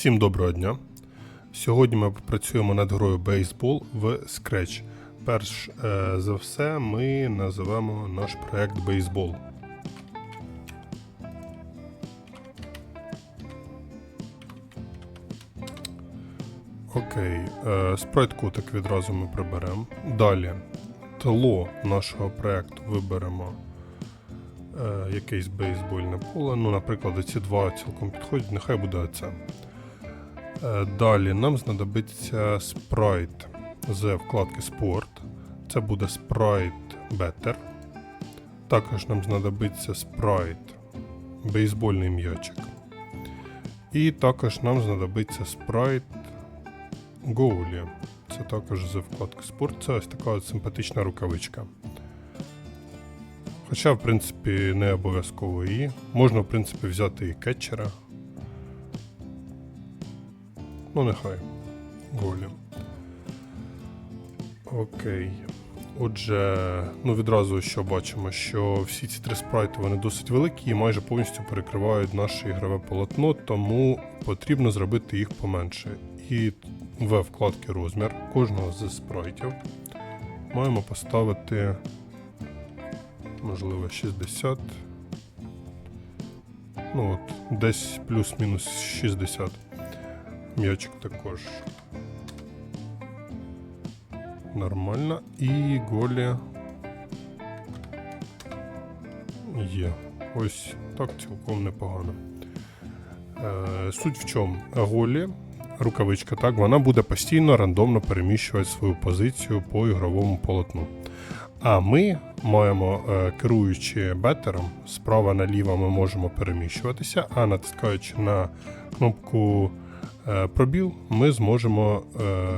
Всім доброго дня. Сьогодні ми попрацюємо над грою бейсбол в Scratch. Перш е, за все, ми називемо наш проект бейсбол. Окей, е, спрайт кутик відразу ми приберемо. Далі тло нашого проекту виберемо е, якесь бейсбольне поле. Ну, наприклад, ці два цілком підходять, нехай буде це. Е, Далі нам знадобиться спрайт з вкладки Спорт. Це буде спрайт Better. Також нам знадобиться спрайт бейсбольний м'ячик. І також нам знадобиться спрайт Гоулі. Це також з вкладки Спорт. Це ось така от симпатична рукавичка. Хоча, в принципі, не обов'язково її. Можна, в принципі, взяти і кетчера. Ну, нехай. Голі. Окей. Отже, ну відразу що бачимо, що всі ці три спрайти вони досить великі і майже повністю перекривають наше ігрове полотно, тому потрібно зробити їх поменше. І в вкладці розмір кожного з спрайтів маємо поставити, можливо, 60. Ну от, десь плюс-мінус 60. М'ячик також. Нормально. І голі є. Ось так цілком непогано. Е, суть в чому? Голі, рукавичка, так, вона буде постійно рандомно переміщувати свою позицію по ігровому полотну. А ми маємо, е, керуючи бетером, справа наліво ми можемо переміщуватися, а натискаючи на кнопку е, пробіл, ми зможемо е,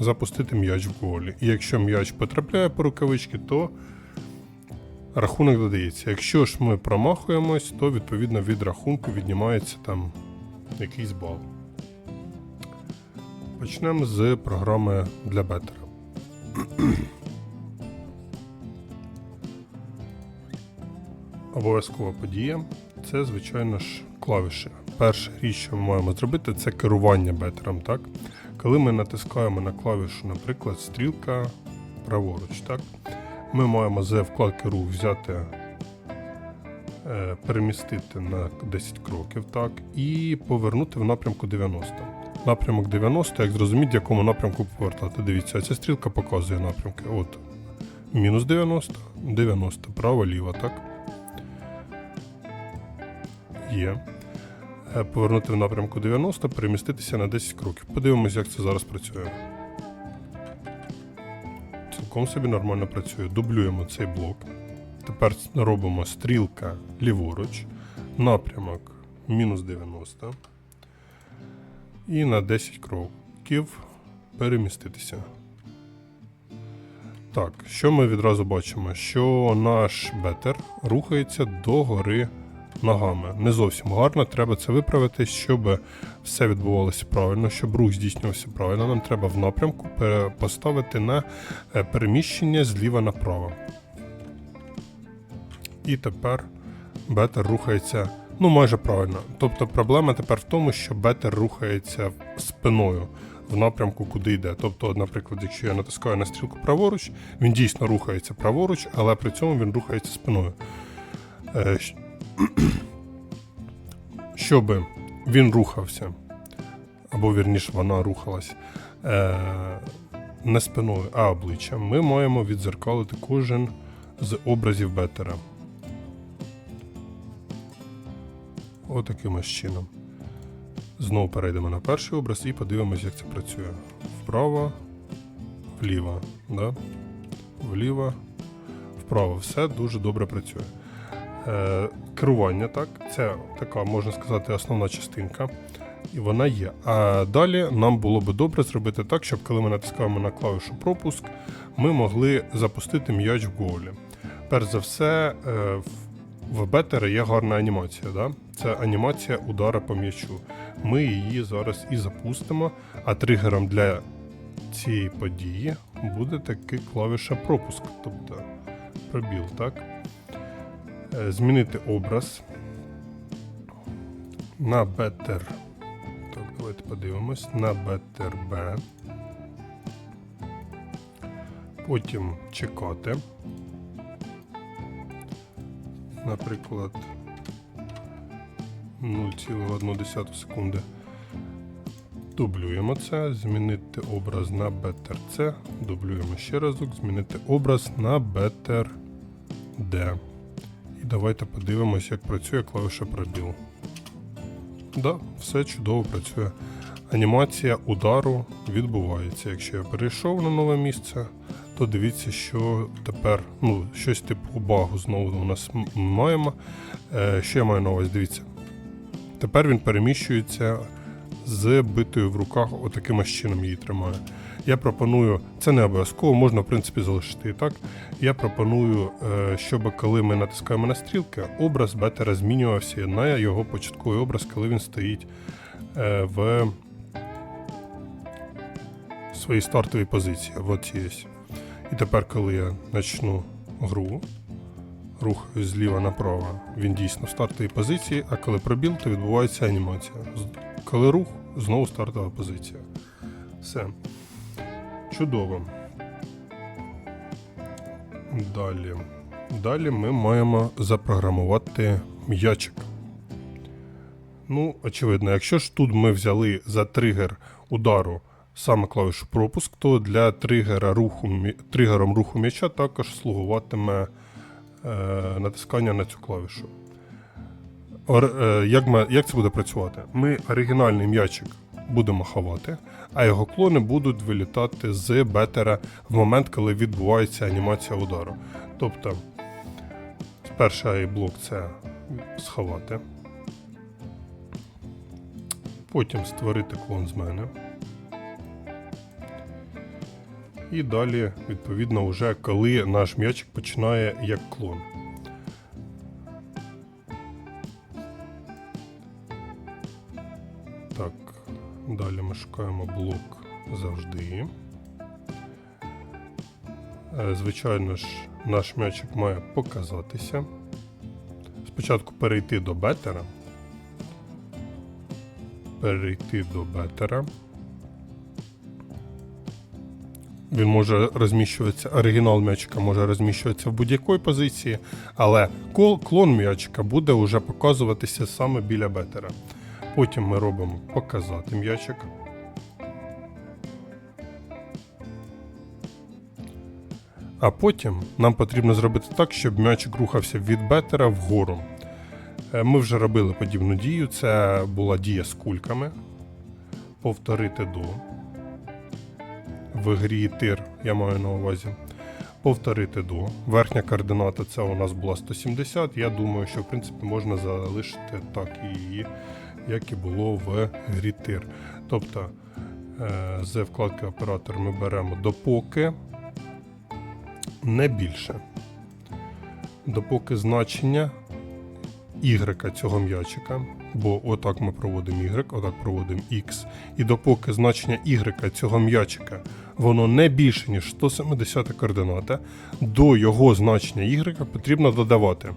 запустити м'яч в голі. І якщо м'яч потрапляє по рукавичці, то рахунок додається. Якщо ж ми промахуємось, то відповідно від рахунку віднімається там якийсь бал. Почнемо з програми для бетера. Обов'язкова подія це, звичайно ж, клавіші. Перша річ, що ми маємо зробити, це керування бетером. Так? Коли ми натискаємо на клавішу, наприклад, стрілка праворуч, так? ми маємо з вкладки рух взяти, е, перемістити на 10 кроків так? і повернути в напрямку 90. Напрямок 90, як зрозуміти, в якому напрямку повертати. Дивіться, ця стрілка показує напрямки. От, мінус 90, 90, право, ліво, так? Є. Е, Повернути в напрямку 90, переміститися на 10 кроків. Подивимось, як це зараз працює. Цілком собі нормально працює. Дублюємо цей блок. Тепер робимо стрілка ліворуч, напрямок мінус 90. І на 10 кроків переміститися. Так, що ми відразу бачимо? Що наш бетер рухається до гори ногами. Не зовсім гарно, треба це виправити, щоб все відбувалося правильно, щоб рух здійснювався правильно. Нам треба в напрямку поставити на е, переміщення зліва направо. І тепер бетер рухається ну майже правильно. Тобто проблема тепер в тому, що бетер рухається спиною в напрямку, куди йде. Тобто, наприклад, якщо я натискаю на стрілку праворуч, він дійсно рухається праворуч, але при цьому він рухається спиною. Е, щоб він рухався, або вірніше вона рухалась е, не спиною, а обличчям, ми маємо відзеркалити кожен з образів бетера. Отаким ось чином. Знову перейдемо на перший образ і подивимось, як це працює. Вправо, вліво, да? вліво, вправо. Все дуже добре працює. Е, керування, так, це така, можна сказати, основна частинка. І вона є. А далі нам було би добре зробити так, щоб коли ми натискаємо на клавішу пропуск, ми могли запустити м'яч в голі. Перш за все, е, в- бетера є гарна анімація. Да? Це анімація удара по м'ячу. Ми її зараз і запустимо, а тригером для цієї події буде таки клавіша пропуск. Тобто пробіл, так? Е, Змінити образ на Better. Так, давайте подивимось. На Better B. Потім чекати. Наприклад, 0,1 секунди. Дублюємо це, змінити образ на BTRC, дублюємо ще разок, змінити образ на BTRD. І давайте подивимось, як працює клавіша пробіл. Да, все чудово працює. Анімація удару відбувається. Якщо я перейшов на нове місце, то дивіться, що тепер ну, щось типу багу знову у нас маємо. Е, що я маю на увазі? Дивіться. Тепер він переміщується з битою в руках, отаким чином її тримаю. Я пропоную, це не обов'язково, можна в принципі залишити і так. Я пропоную, е, щоб коли ми натискаємо на стрілки, образ бетера змінювався на його початковий образ, коли він стоїть е, в своїй стартовій позиції. От ось. І тепер, коли я почну гру, рухаюсь зліва направо, він дійсно в стартовій позиції, а коли пробіл, то відбувається анімація. Коли рух, знову стартова позиція. Все. Чудово. Далі. Далі ми маємо запрограмувати м'ячик. Ну, очевидно, якщо ж тут ми взяли за тригер удару саме клавішу пропуск, то для тригера руху, тригером руху м'яча також слугуватиме е, натискання на цю клавішу. Ор- е, як, ми, як це буде працювати? Ми оригінальний м'ячик будемо ховати, а його клони будуть вилітати з бетера в момент, коли відбувається анімація удару. Тобто, перший блок це сховати. Потім створити клон з мене. І далі, відповідно, вже коли наш м'ячик починає як клон. Так, далі ми шукаємо блок завжди. Е, Звичайно ж, наш м'ячик має показатися. Спочатку перейти до бетера. Перейти до бетера. Він може розміщуватися, оригінал м'ячика може розміщуватися в будь-якій позиції, але клон м'ячика буде вже показуватися саме біля бетера. Потім ми робимо показати м'ячик. А потім нам потрібно зробити так, щоб м'ячик рухався від бетера вгору. Е, Ми вже робили подібну дію. Це була дія з кульками. Повторити до. В грі тир, я маю на увазі. Повторити до. Верхня координата це у нас була 170. Я думаю, що в принципі можна залишити так її, як і було в грі тир. Тобто е, з вкладки оператор ми беремо допоки не більше. Допоки значення Y цього м'ячика, бо отак ми проводимо Y, отак проводимо X, і допоки значення Y цього м'ячика воно не більше, ніж 170 координата, до його значення Y потрібно додавати.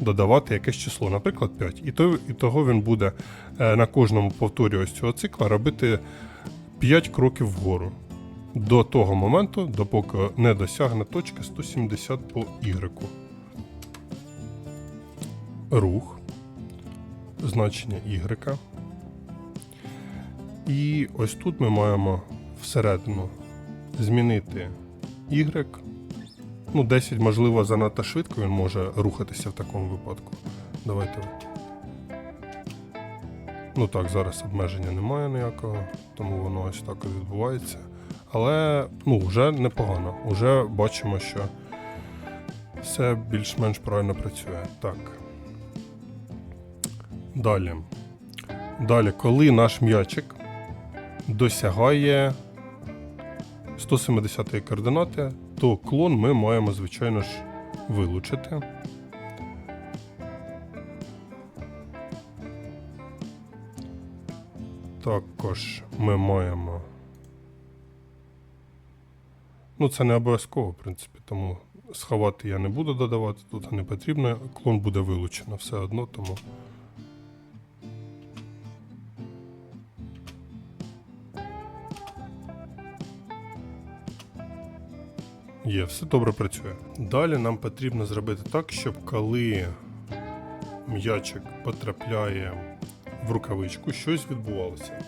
Додавати якесь число, наприклад, 5. І, то, і того він буде е, на кожному повторі ось цього цикла робити 5 кроків вгору. До того моменту, допоки не досягне точки 170 по Y. Рух. Значення Y. І ось тут ми маємо всередину змінити Y. Ну, 10, можливо, занадто швидко він може рухатися в такому випадку. Давайте. Ну так, зараз обмеження немає ніякого, тому воно ось так і відбувається. Але ну, вже непогано. Уже бачимо, що все більш-менш правильно працює. Так. Далі. Далі, коли наш м'ячик досягає 170 координати, то клон ми маємо, звичайно ж, вилучити. Також ми маємо. Ну, це не обов'язково, в принципі, тому сховати я не буду додавати, тут не потрібно. Клон буде вилучено все одно, тому. Є, все добре працює. Далі нам потрібно зробити так, щоб коли м'ячик потрапляє в рукавичку, щось відбувалося.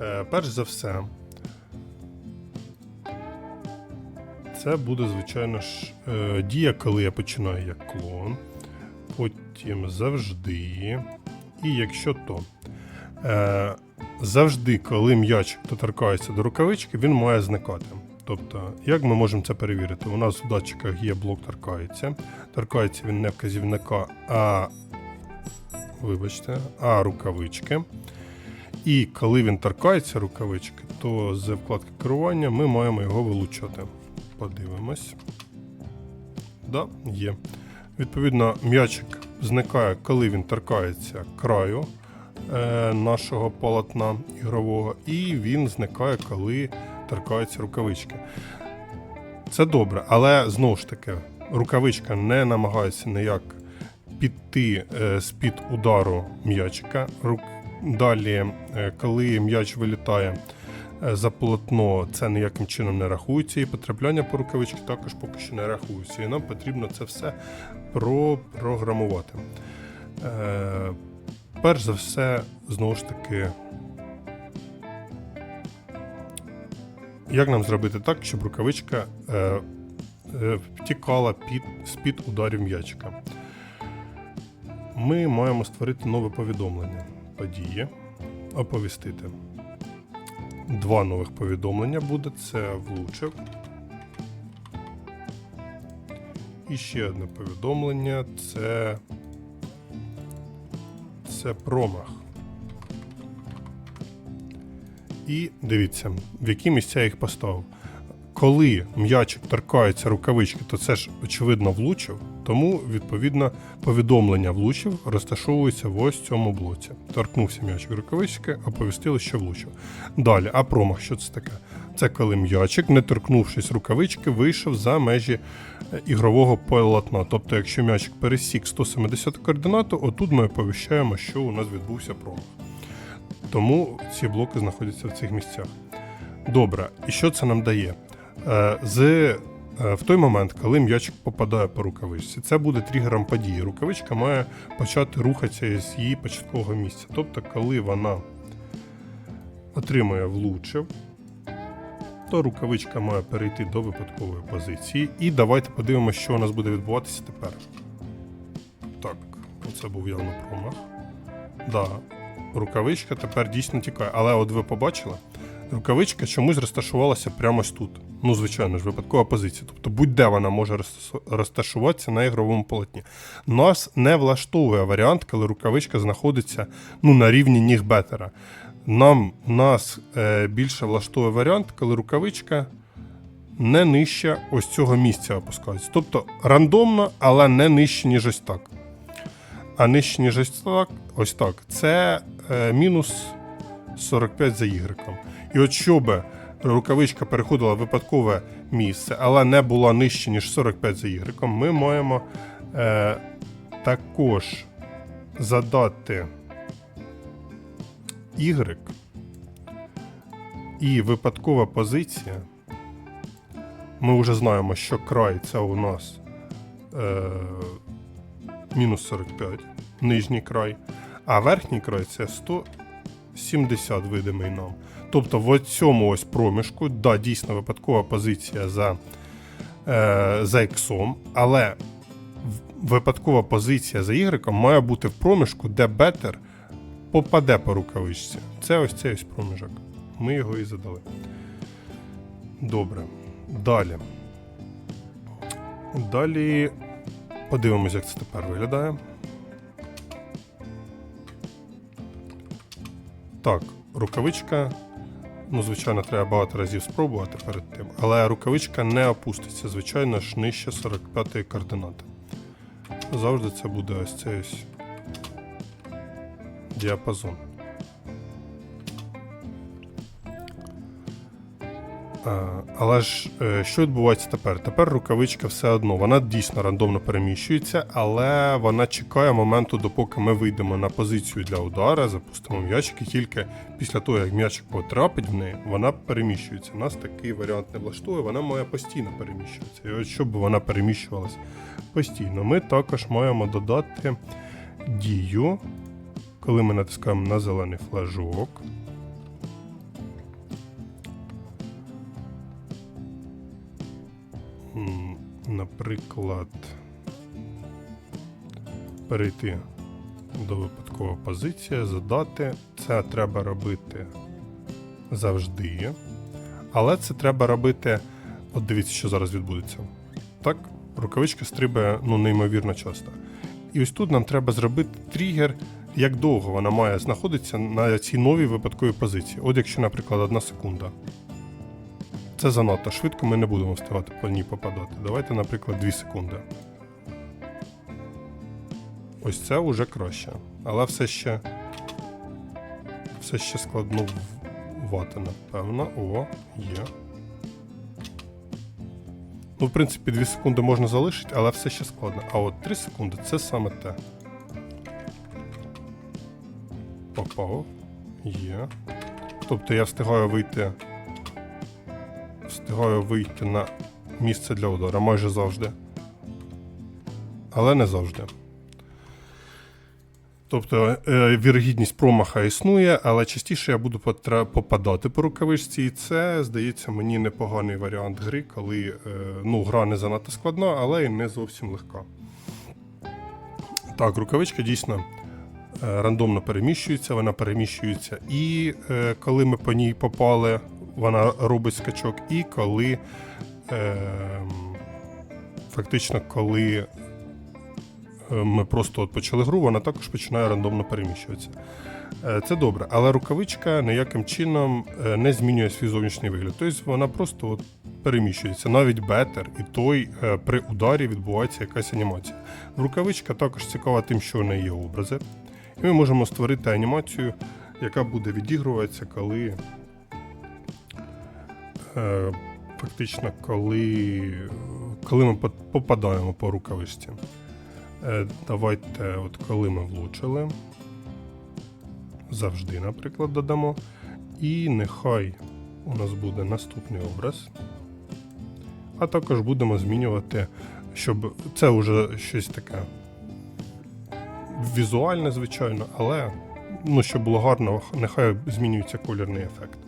Е, перш за все, це буде, звичайно ж, е, дія, коли я починаю як клон, потім завжди. І якщо то. Е, завжди, коли м'яч доторкається до рукавички, він має зникати. Тобто, як ми можемо це перевірити? У нас в датчиках є блок торкається. Торкається він не вказівника, а вибачте, а рукавички. І коли він торкається рукавички, то з вкладки керування ми маємо його вилучати. Подивимось. Да, є. Відповідно, м'ячик зникає, коли він торкається краю е, нашого полотна ігрового, і він зникає, коли торкаються рукавички. Це добре, але знову ж таки, рукавичка не намагається ніяк піти е, з-під удару м'ячика. Далі, е, коли м'яч вилітає е, за полотно, це ніяким чином не рахується, і потрапляння по рукавичці також поки що не рахується. І нам потрібно це все пропрограмувати. Перш за все, знову ж таки, як нам зробити так, щоб рукавичка е, е, втікала під, з-під ударів м'ячика? Ми маємо створити нове повідомлення. Події. Оповістити. Два нових повідомлення буде. Це влучив. І ще одне повідомлення це. Це промах. І дивіться, в які місця їх поставив. Коли м'ячик торкається рукавички, то це ж очевидно влучив, тому відповідно повідомлення влучив розташовується в ось цьому блоці. Торкнувся м'ячик рукавички, оповістили, що влучив. Далі, а промах, що це таке? Це коли м'ячик, не торкнувшись рукавички, вийшов за межі е, ігрового полотна. Тобто, якщо м'ячик пересік 170 координату, отут ми оповіщаємо, що у нас відбувся промах. Тому ці блоки знаходяться в цих місцях. Добре, і що це нам дає? Е, З, е, в той момент, коли м'ячик попадає по рукавичці, це буде тригером події. Рукавичка має почати рухатися з її початкового місця. Тобто, коли вона отримує влучив, то рукавичка має перейти до випадкової позиції. І давайте подивимося, що у нас буде відбуватися тепер. Так, це був явно промах. Да, рукавичка тепер дійсно тікає. Але от ви побачили, рукавичка чомусь розташувалася прямо ось тут. Ну, звичайно ж, випадкова позиція. Тобто будь-де вона може розташуватися на ігровому полотні. Нас не влаштовує варіант, коли рукавичка знаходиться ну, на рівні ніг бетера. Нам нас е, більше влаштовує варіант, коли рукавичка не нижче ось цього місця опускається. Тобто рандомно, але не нижче, ніж ось так. А нижче, ніж ось так, ось так. Це мінус 45 за Y. І от щоб рукавичка переходила в випадкове місце, але не була нижче, ніж 45 за Y, ми маємо е, також задати Y і випадкова позиція. Ми вже знаємо, що край це у нас е, мінус 45, нижній край, а верхній край це 170 видимий нам. Тобто в цьому ось проміжку, да, дійсно випадкова позиція за, е, за іксом, але випадкова позиція за Y має бути в проміжку, де бетер попаде по рукавичці. Це ось цей ось проміжок. Ми його і задали. Добре. Далі. Далі подивимось, як це тепер виглядає. Так, рукавичка. Ну, звичайно, треба багато разів спробувати перед тим. Але рукавичка не опуститься, звичайно ж, нижче 45 координати. Завжди це буде ось цей ось діапазон. Але ж е, що відбувається тепер? Тепер рукавичка все одно, вона дійсно рандомно переміщується, але вона чекає моменту, допоки ми вийдемо на позицію для удара, запустимо м'ячик, і тільки після того, як м'ячик потрапить в неї, вона переміщується. У Нас такий варіант не влаштує, вона має постійно переміщуватися. І от щоб вона переміщувалась постійно, ми також маємо додати дію, коли ми натискаємо на зелений флажок. Наприклад, перейти до випадкової позиції, задати. Це треба робити завжди. Але це треба робити. От дивіться, що зараз відбудеться. Так, рукавичка стрибає ну, неймовірно часто. І ось тут нам треба зробити тригер, як довго вона має знаходитися на цій новій випадковій позиції. От якщо, наприклад, одна секунда. Це занадто швидко, ми не будемо встигати по ній попадати. Давайте, наприклад, 2 секунди. Ось це вже краще. Але все ще. Все ще складнувати, напевно. О, є. Ну, в принципі, 2 секунди можна залишити, але все ще складно. А от 3 секунди це саме те. Попав. Є. Тобто я встигаю вийти. Встигаю вийти на місце для удара майже завжди. Але не завжди. Тобто е, вірогідність промаха існує, але частіше я буду попадати по рукавичці, і це, здається, мені непоганий варіант гри, коли е, ну, гра не занадто складна, але й не зовсім легка. Так, рукавичка дійсно е, рандомно переміщується, вона переміщується і коли ми по ній попали, вона робить скачок, і коли е, фактично, коли е, ми просто от почали гру, вона також починає рандомно переміщуватися. Е, Це добре, але рукавичка ніяким чином е, не змінює свій зовнішній вигляд. Тобто вона просто от переміщується. Навіть бетер і той при ударі відбувається якась анімація. Рукавичка також цікава тим, що в неї є образи. І ми можемо створити анімацію, яка буде відігруватися, коли. Е, Фактично, коли, коли ми попадаємо по рукавичці. Е, Давайте, от коли ми влучили, завжди, наприклад, додамо. І нехай у нас буде наступний образ. А також будемо змінювати, щоб це вже щось таке візуальне, звичайно, але ну, щоб було гарно, нехай змінюється колірний ефект.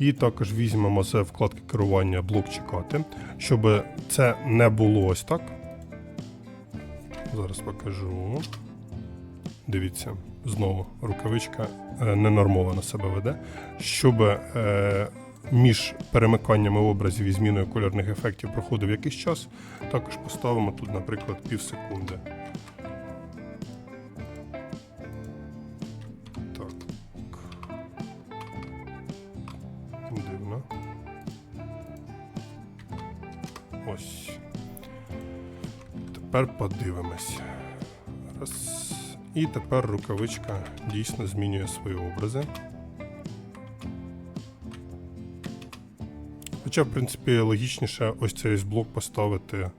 І також візьмемо з вкладки керування блок чекати, щоб це не було ось так. Зараз покажу. Дивіться, знову рукавичка е, ненормовано себе веде. Щоб е, між перемиканнями образів і зміною кольорних ефектів проходив якийсь час, також поставимо тут, наприклад, пів секунди. Тепер подивимось. Раз. І тепер рукавичка дійсно змінює свої образи. Хоча, в принципі, логічніше ось цей блок поставити.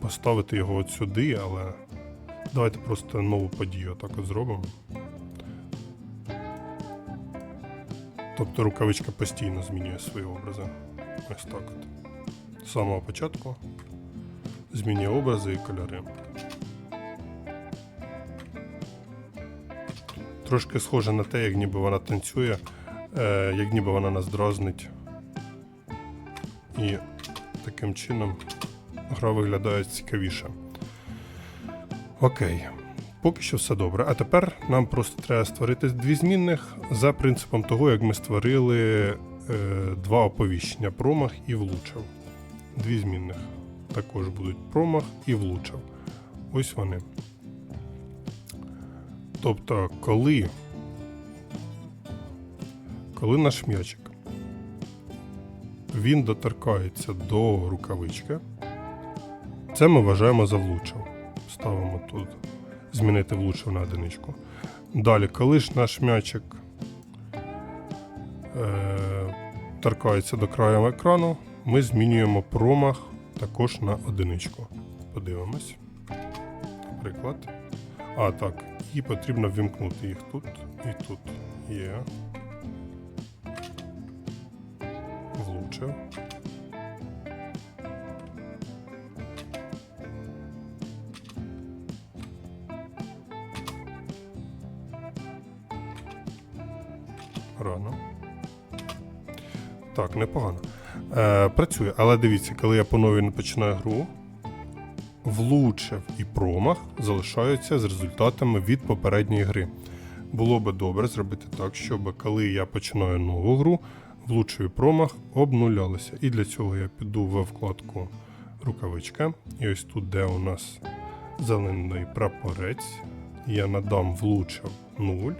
Поставити його от сюди, але давайте просто нову подію так от зробимо. Тобто рукавичка постійно змінює свої образи. Ось так от. З самого початку змінює образи і кольори. Трошки схоже на те, як ніби вона танцює, е, як ніби вона нас дразнить. І таким чином гра виглядає цікавіше. Окей. Поки що все добре. А тепер нам просто треба створити дві змінних за принципом того, як ми створили е, два оповіщення: промах і влучив. Дві змінних. Також будуть промах і влучив. Ось вони. Тобто, коли, коли наш м'ячик він доторкається до рукавички, це ми вважаємо за влучив. Ставимо тут змінити влучив на одиничку. Далі, коли ж наш м'ячик е, торкається до краю екрану, ми змінюємо промах також на одиничку. Подивимось. Наприклад. А, так. І потрібно ввімкнути їх тут і тут. Є. Влучив. Рано. Так, непогано. Е, працює, але дивіться, коли я по новій починаю гру, влучив і промах залишаються з результатами від попередньої гри. Було би добре зробити так, щоб коли я починаю нову гру, влучив і промах обнулялися. І для цього я піду в вкладку рукавичка. І ось тут, де у нас зелений прапорець, я надам влучив 0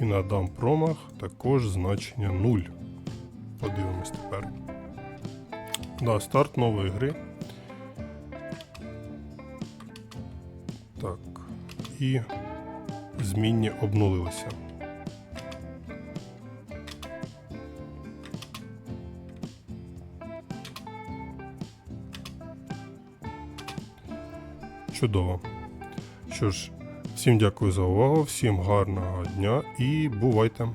і надам промах також значення 0. Подивимось тепер. Да, старт нової гри. Так. І змінні обнулилися. Чудово. Що ж, всім дякую за увагу, всім гарного дня і бувайте!